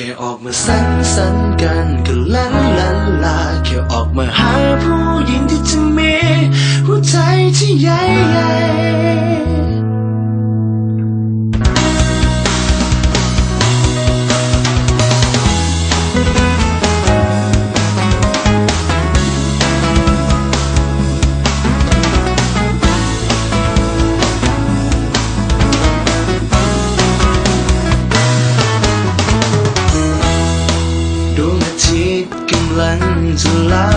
ค่ออกมาสังสรรค์กันก็ลันลันลาแค่ออกมาหาผู้หญิงที่จะมีหัวใจที่ใหญ่ใหญ่ำลังจะลั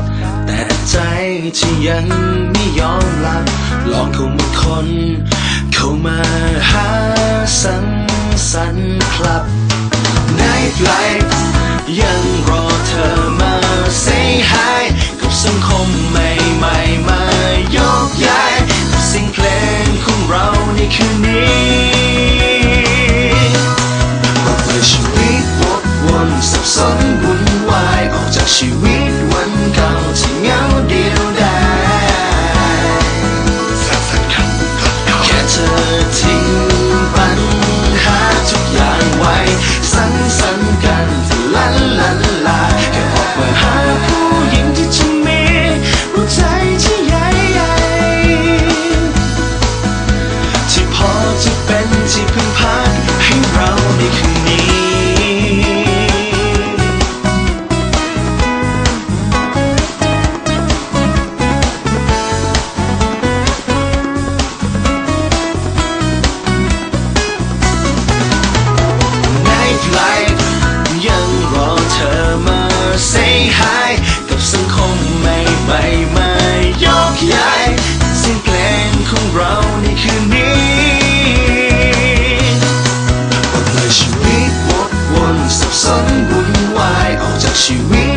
บ แต่ใจที่ยังไม่ยอมหลับ ลองเข้ามาคน เข้ามาหาสังสรรค์คลับ Night Life ยังรอเธอมา ไว้ สังสรรค์กันลันลันลา ยังรอเธอมา say hi กับสังคมใหม่ใหม่มายกย้ายเสียงเพลงของเราในคืนนี้เมื่อชีวิตวนวนสับสนวุ่วายออกจากชีวิต